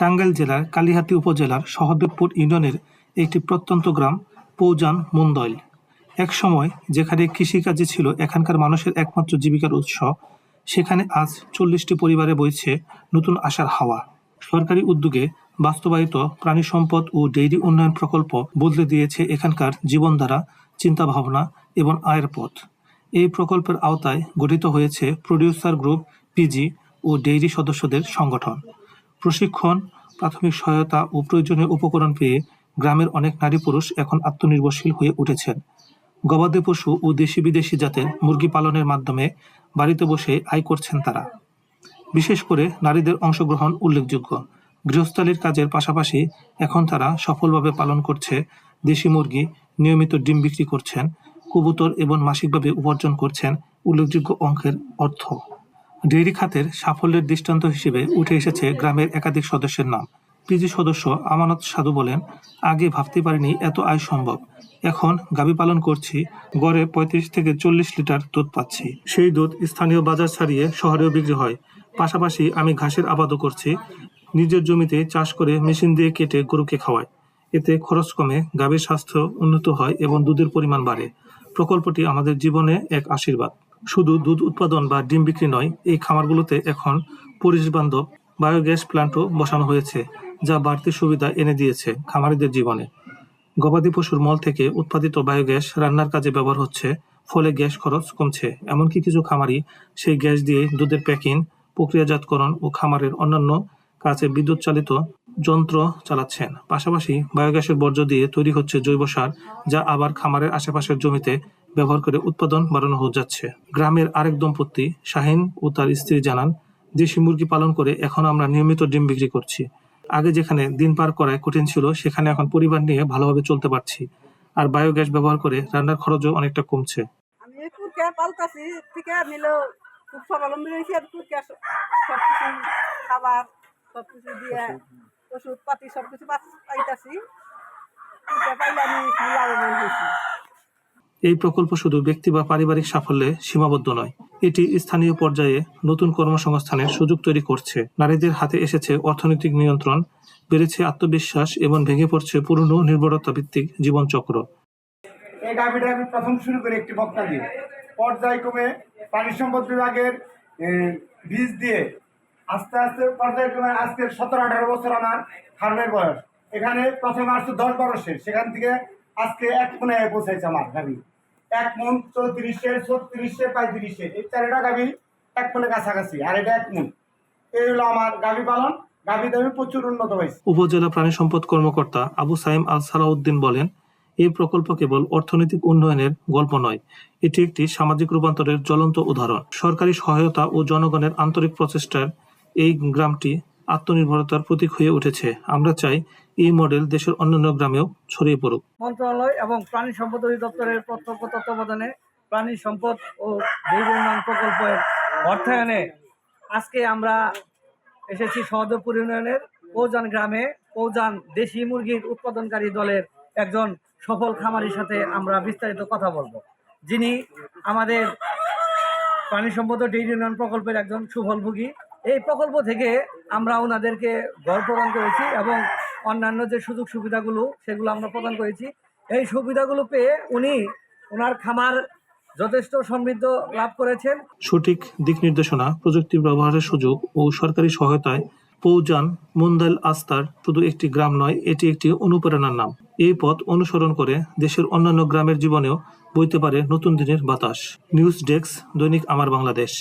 টাঙ্গাইল জেলার কালিহাতী উপজেলার সহদেবপুর ইউনিয়নের একটি প্রত্যন্ত গ্রাম পৌজান মুন্দইল। এক সময় যেখানে কৃষিকাজই ছিল এখানকার মানুষের একমাত্র জীবিকার উৎস, সেখানে আজ চল্লিশটি পরিবারে বইছে নতুন আশার হাওয়া। সরকারি উদ্যোগে বাস্তবায়িত প্রাণী সম্পদ ও ডেইরি উন্নয়ন প্রকল্প বদলে দিয়েছে এখানকার জীবনধারা, চিন্তাভাবনা এবং আয়ের পথ। এই প্রকল্পের আওতায় গঠিত হয়েছে প্রডিউসার গ্রুপ, পিজি ও ডেইরি সদস্যদের সংগঠন। প্রশিক্ষণ, প্রাথমিক সহায়তা ও প্রয়োজনীয় উপকরণ পেয়ে গ্রামের অনেক নারী পুরুষ এখন আত্মনির্ভরশীল হয়ে উঠেছেন। গবাদি পশু ও দেশি বিদেশি জাতের মুরগি পালনের মাধ্যমে বাড়িতে বসে আয় করছেন তারা। বিশেষ করে নারীদের অংশগ্রহণ উল্লেখযোগ্য। গৃহস্থালির কাজের পাশাপাশি এখন তারা সফলভাবে পালন করছে দেশি মুরগি, নিয়মিত ডিম বিক্রি করছেন, কবুতর এবং মাসিকভাবে উপার্জন করছেন উল্লেখযোগ্য অঙ্কের অর্থ। ডেইরি খাতের সাফল্যের দৃষ্টান্ত হিসেবে উঠে এসেছে গ্রামের একাধিক সদস্যের নাম। পিজি সদস্য আমানত সাধু বলেন, আগে ভাবতে পারিনি এত আয় সম্ভব। এখন গাভী পালন করছি, গড়ে পঁয়ত্রিশ থেকে চল্লিশ লিটার দুধ পাচ্ছি। সেই দুধ স্থানীয় বাজার ছাড়িয়ে শহরেও বিক্রি হয়। পাশাপাশি আমি ঘাসের আবাদও করছি। নিজের জমিতে চাষ করে মেশিন দিয়ে কেটে গরুকে খাওয়ায় এতে খরচ কমে, গাভীর স্বাস্থ্য উন্নত হয় এবং দুধের পরিমাণ বাড়ে। প্রকল্পটি আমাদের জীবনে এক আশীর্বাদ। শুধু দুধ উৎপাদন বা ডিম বিক্রি নয়, এই খামারগুলোতে এখন পরিবেশ বান্ধব বায়োগ্যাস প্ল্যান্টও বসানো হয়েছে, যা বাড়তি সুবিধা এনে দিয়েছে খামারিদের জীবনে। গবাদি পশুর মল থেকে উৎপাদিত বায়োগ্যাস রান্নার কাজে ব্যবহার হচ্ছে, ফলে গ্যাস খরচ কমছে। এমনকি কিছু খামারি সেই গ্যাস দিয়ে দুধের প্যাকিং, প্রক্রিয়াজাতকরণ ও খামারের অন্যান্য কাজে বিদ্যুৎ চালিত যন্ত্র চালাচ্ছেন। পাশাপাশি বায়োগ্যাসের বর্জ্য দিয়ে তৈরি হচ্ছে জৈব সার, যা আবার খামারের আশেপাশের জমিতে ব্যবহার করে উৎপাদন বাড়ানো যাচ্ছে। গ্রামের আরেক দম্পতি, শাহিন, ও তার স্ত্রী জানান, দেশি মুরগি পালন করে এখন আমরা নিয়মিত ডিম বিক্রি করছি। আগে যেখানে দিন পার করায় কঠিন ছিল, সেখানে এখন পরিবার নিয়ে ভালোভাবে চলতে পারছি। আর বায়োগ্যাস ব্যবহার করে রান্নার খরচও অনেকটা কমছে। আমি এই প্রকল্প শুধু ব্যক্তি বা পারিবারিক সাফল্যে সীমাবদ্ধ নয়, এটি স্থানীয় পর্যায়ে নতুন কর্মসংস্থানের সুযোগ তৈরি করছে। নারীদের হাতে এসেছে অর্থনৈতিক নিয়ন্ত্রণ, বেড়েছে আত্মবিশ্বাস এবং ভেঙে পড়ছে পুরনো নির্ভরতা ভিত্তিক জীবনচক্র। এই গাভিটা আমি প্রথম শুরু করি একটি বক্তা দিয়ে। পর্যায়ক্রমে প্রাণী সম্পদ বিভাগের বীজ দিয়ে আস্তে আস্তে পর্যায়ক্রমে আজকে সতেরো আঠারো বছর আমার ফার্মের বয়স। এখানে প্রথমে আসছে দশ বরসের সেখান থেকে আজকে এক মনে পৌঁছাইছে আমার গাভি। এক মন চৌত্রিশে, ছত্রিশে, পঁয়ত্রিশে। এই চারটা গাভি এক মনে কাছাকাছি, আর এটা এক মন। এই হলো আমার গাভি পালন। উপজেলা প্রাণী সম্পদ কর্মকর্তা আবু সাইম আল সালাউদ্দিন বলেন, এই প্রকল্প কেবল অর্থনৈতিক উন্নয়নের গল্প নয়, এটি একটি সামাজিক রূপান্তরের জ্বলন্ত উদাহরণ। সরকারি সহায়তা ও জনগণের আন্তরিক প্রচেষ্টার এই গ্রামটি আত্মনির্ভরতার প্রতীক হয়ে উঠেছে। আমরা চাই এই মডেল দেশের অন্যান্য গ্রামেও ছড়িয়ে পড়ুক। মন্ত্রণালয় এবং প্রাণী সম্পদ অধিদপ্তরের প্রত্যক্ষ তত্ত্বাবধানে প্রাণী সম্পদ ও জৈব উন্নয়ন প্রকল্পের অর্থায়নে আজকে আমরা এসেছি সহদেবপুর ইউনিয়নের পৌজান গ্রামে। পৌজান দেশি মুরগির উৎপাদনকারী দলের একজন সফল খামারির সাথে আমরা বিস্তারিত কথা বলব। যিনি আমাদের প্রাণী সম্পদ ডেইরি উন্নয়ন প্রকল্পের একজন সুফলভোগী এই প্রকল্প থেকে আমরা ওনাদেরকে ঘর প্রদান করেছি এবং অন্যান্য যে সুযোগ সুবিধাগুলো, সেগুলো আমরা প্রদান করেছি। এই সুবিধাগুলো পেয়ে উনি ওনার খামার যথেষ্ট সমৃদ্ধ লাভ করেছেন। সঠিক দিক নির্দেশনা, প্রযুক্তি ব্যবহারের সুযোগ ও সরকারি সহায়তায় পৌজান মুন্দাল আস্তার শুধু একটি গ্রাম নয়, এটি একটি অনুপ্রেরণার নাম। এই পথ অনুসরণ করে দেশের অন্যান্য গ্রামের জীবনেও বইতে পারে নতুন দিনের বাতাস। নিউজ ডেস্ক, দৈনিক আমার বাংলাদেশ।